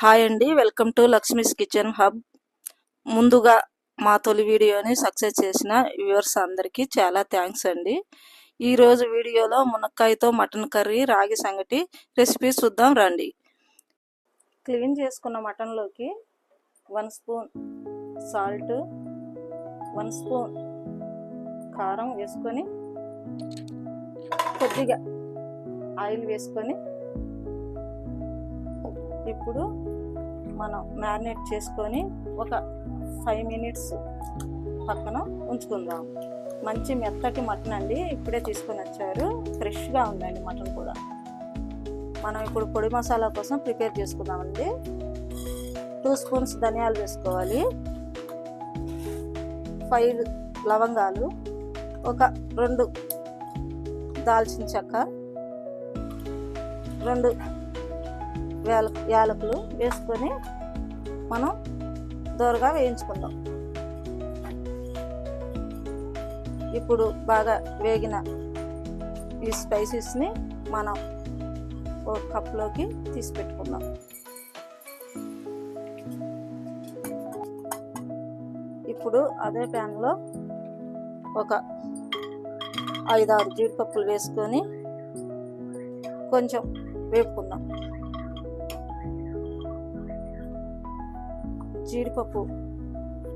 Hi అండి welcome to Lakshmi's kitchen hub. ముందుగా మా తొలి వీడియోని సక్సెస్ చేసిన వ్యూవర్స్ అందరికీ చాలా థ్యాంక్స్ అండి. ఈరోజు వీడియోలో మునక్కాయతో మటన్ కర్రీ రాగి సంగటి రెసిపీ చూద్దాం రండి. క్లీన్ చేసుకున్న మటన్లోకి one spoon salt one spoon కారం వేసుకొని కొద్దిగా ఆయిల్ వేసుకొని ఇప్పుడు మనం మ్యారినేట్ చేసుకొని ఒక ఫైవ్ మినిట్స్ పక్కన ఉంచుకుందాం. మంచి మెత్తటి మటన్ అండి. ఇప్పుడే తీసుకొని వచ్చారు. ఫ్రెష్గా ఉందండి మటన్ కూడా. మనం ఇప్పుడు పొడి మసాలా కోసం ప్రిపేర్ చేసుకుందామండి. టూ స్పూన్స్ ధనియాలు వేసుకోవాలి. ఫైవ్ లవంగాలు. ఒక రెండు దాల్చిన చెక్క. రెండు యాల యాలకులు వేసుకొని మనం దోరగా వేయించుకుందాం. ఇప్పుడు బాగా వేగిన ఈ స్పైసెస్ని మనం ఒక కప్లోకి తీసి పెట్టుకుందాం. ఇప్పుడు అదే ప్యాన్లో ఒక ఐదారు జీడిపప్పులు వేసుకొని కొంచెం వేపుకుందాం. జీడిపప్పు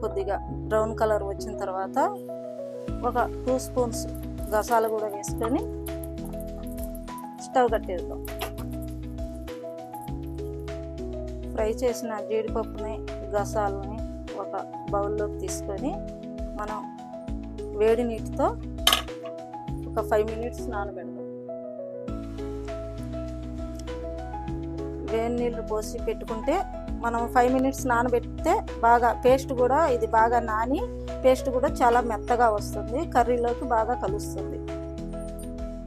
కొద్దిగా బ్రౌన్ కలర్ వచ్చిన తర్వాత ఒక టూ స్పూన్స్ గసాలు కూడా వేసుకొని స్టవ్ కట్టేద్దాం. ఫ్రై చేసిన జీడిపప్పుని గసాలని ఒక బౌల్లోకి తీసుకొని మనం వేడి నీటితో ఒక ఫైవ్ మినిట్స్ నానబెడదాం. వేడి నీళ్ళు పోసి పెట్టుకుంటే మనం ఫైవ్ మినిట్స్ నానబెడితే బాగా పేస్ట్ కూడా ఇది బాగా నాని పేస్ట్ కూడా చాలా మెత్తగా వస్తుంది. కర్రీలోకి బాగా కలుస్తుంది.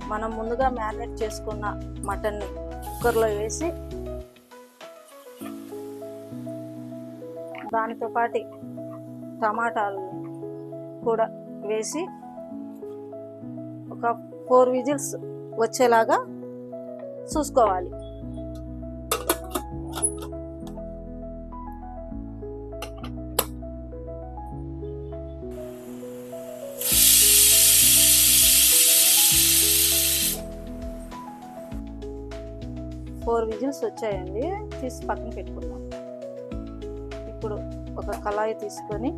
మనం ముందుగా మ్యారినేట్ చేసుకున్న మటన్ని కుక్కర్లో వేసి దానితో పాటు టమాటాలు కూడా వేసి ఒక ఫోర్ విజిల్స్ వచ్చేలాగా చూసుకోవాలి. ఫోర్ విజిల్స్ వచ్చాయండి. తీసి పక్కన పెట్టుకుందాం. ఇప్పుడు ఒక కళాయి తీసుకొని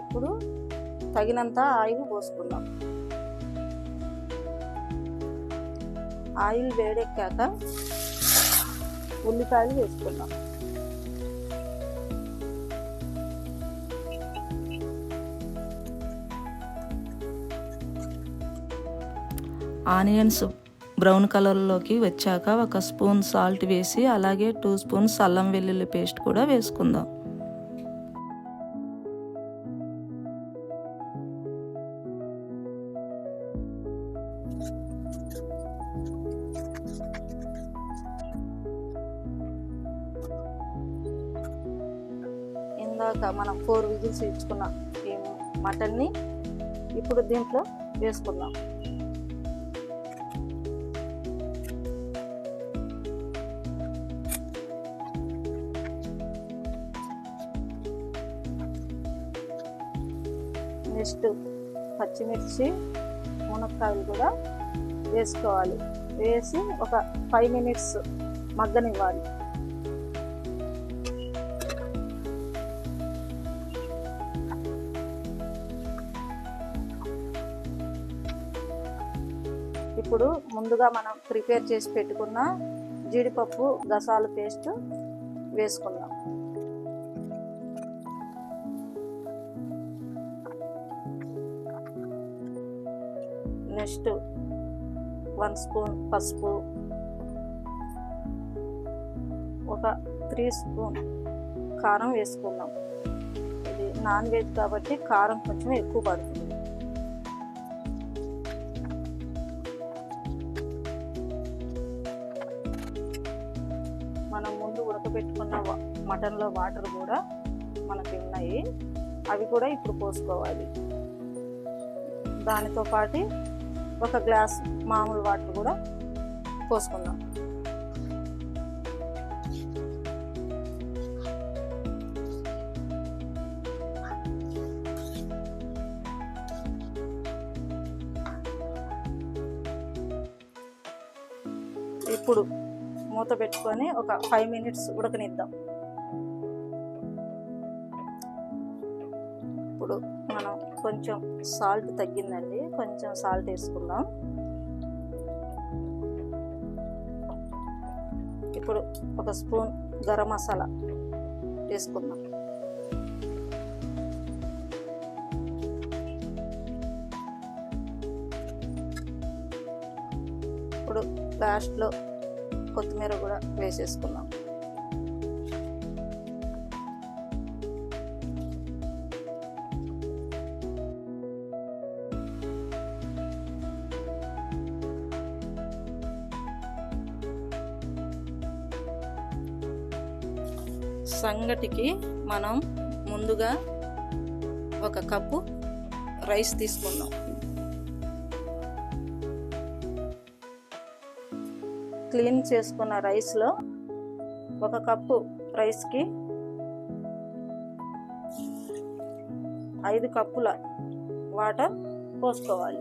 ఇప్పుడు తగినంత ఆయిల్ పోసుకుందాం. ఆయిల్ వేడెక్కాక ఉల్లిపాయలు వేసుకుందాం. ఆనియన్స్ బ్రౌన్ కలర్లోకి వచ్చాక ఒక స్పూన్ సాల్ట్ వేసి అలాగే టూ స్పూన్స్ అల్లం వెల్లుల్లి పేస్ట్ కూడా వేసుకుందాం. ఇందాక మనం ఫోర్ విజిల్స్ ఇచ్చుకున్నాం మటన్ని ఇప్పుడు దీంట్లో వేసుకుందాం. నెక్స్ట్ పచ్చిమిర్చి మునక్కాయలు కూడా వేసుకోవాలి. వేసి ఒక ఫైవ్ మినిట్స్ మగ్గనివ్వాలి. ఇప్పుడు ముందుగా మనం ప్రిపేర్ చేసి పెట్టుకున్న జీడిపప్పు గసాలు పేస్ట్ వేసుకుందాం. నెక్స్ట్ వన్ స్పూన్ పసుపు ఒక త్రీ స్పూన్ కారం వేసుకుందాం. ఇది నాన్ వెజ్ కాబట్టి కారం కొంచెం ఎక్కువ పడుతుంది. మనం ముందు ఉడకబెట్టుకున్న మటన్లో వాటర్ కూడా మనకి ఉన్నాయి. అవి కూడా ఇప్పుడు పోసుకోవాలి. దానితో పాటు ఒక గ్లాస్ మామూలు వాటర్ కూడా పోసుకుందాం. ఇప్పుడు మూత పెట్టుకొని ఒక ఫైవ్ మినిట్స్ ఉడకనిద్దాం. ఇప్పుడు మనం కొంచెం సాల్ట్ తగ్గిందండి. కొంచెం సాల్ట్ వేసుకుందాం. ఇప్పుడు ఒక స్పూన్ గరం మసాలా వేసుకుందాం. ఇప్పుడు లాస్ట్లో కొత్తిమీర కూడా వేసేసుకుందాం. సంగటికి మనం ముందుగా ఒక కప్పు రైస్ తీసుకుందాం. క్లీన్ చేసుకున్న రైస్లో ఒక కప్పు రైస్కి ఐదు కప్పుల వాటర్ పోసుకోవాలి.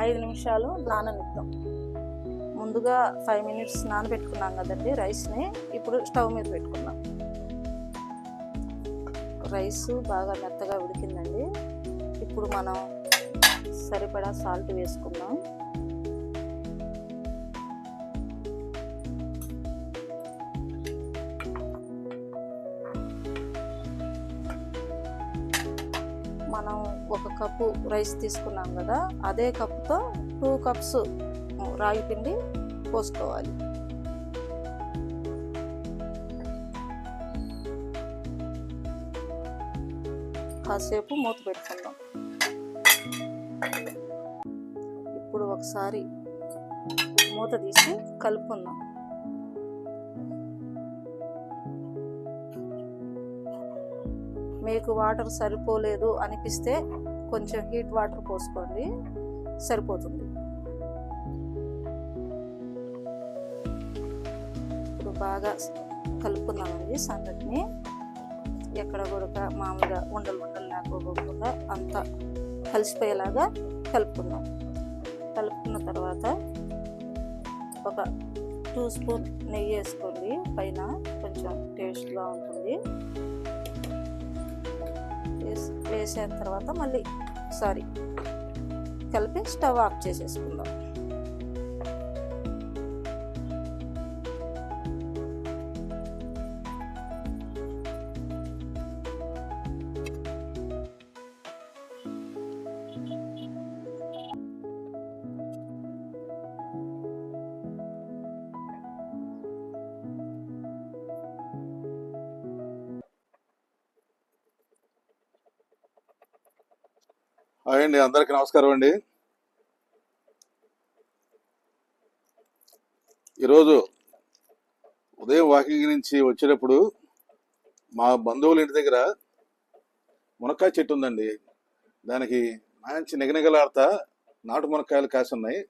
ఐదు నిమిషాలు నాననిద్దాం. ముందుగా ఫైవ్ మినిట్స్ నానబెట్టుకున్నాం కదండి రైస్ని ఇప్పుడు స్టవ్ మీద పెట్టుకున్నాం రైస్ బాగా మెత్తగా ఉడికిందండి. ఇప్పుడు మనం సరిపడా సాల్ట్ వేసుకుందాం. మనం ఒక కప్పు రైస్ తీసుకున్నాం కదా అదే కప్పుతో టూ కప్స్ రాగి పిండి పోసుకోవాలి కాసేపు మూత పెట్టుకుందాం. ఇప్పుడు ఒకసారి మూత తీసి కలుపుకుందాం. మీకు వాటర్ సరిపోలేదు అనిపిస్తే కొంచెం హీట్ వాటర్ పోసుకోండి. సరిపోతుంది. బాగా కలుపుకుందామండి సంగటిని ఎక్కడ కూడా మామూలుగా ఉండలు ఉండలు లేకపోకుండా అంతా కలిసిపోయేలాగా కలుపుకుందాం కలుపుకున్న తర్వాత ఒక టూ స్పూన్ నెయ్యి వేసుకోండి. పైన కొంచెం టేస్ట్గా ఉంటుంది. వేసిన తర్వాత మళ్ళీ సారీ కలిపి స్టవ్ ఆఫ్ చేసేసుకుందాం. అండి అందరికి నమస్కారం అండి. ఈరోజు ఉదయం వాకింగ్ నుంచి వచ్చేటప్పుడు మా బంధువుల ఇంటి దగ్గర మునక్కాయ చెట్టు ఉందండి. దానికి మంచి నిగనిగలాడుతా నాటు మునక్కాయలు కాసి ఉన్నాయి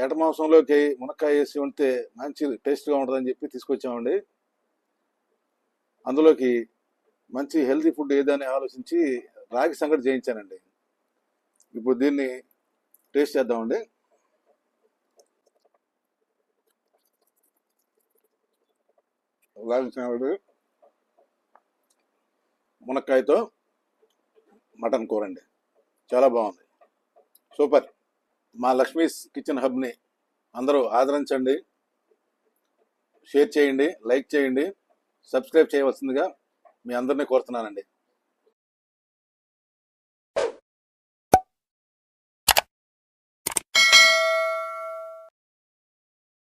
ఏట మాంసంలోకి మునక్కాయ వేసి ఉంటే మంచి టేస్ట్గా ఉంటుందని చెప్పి తీసుకొచ్చామండి. అందులోకి మంచి హెల్తీ ఫుడ్ ఏదని ఆలోచించి రాగి సంగటి చేయించానండి. ఇప్పుడు దీన్ని టేస్ట్ చేద్దామండి. రాగి సంగటి మునక్కాయతో మటన్ కూర అండి చాలా బాగుంది. సూపర్. మా లక్ష్మీస్ కిచెన్ హబ్ని అందరూ ఆదరించండి. షేర్ చేయండి లైక్ చేయండి సబ్స్క్రైబ్ చేయవలసిందిగా మీ అందరినీ కోరుతున్నానండి.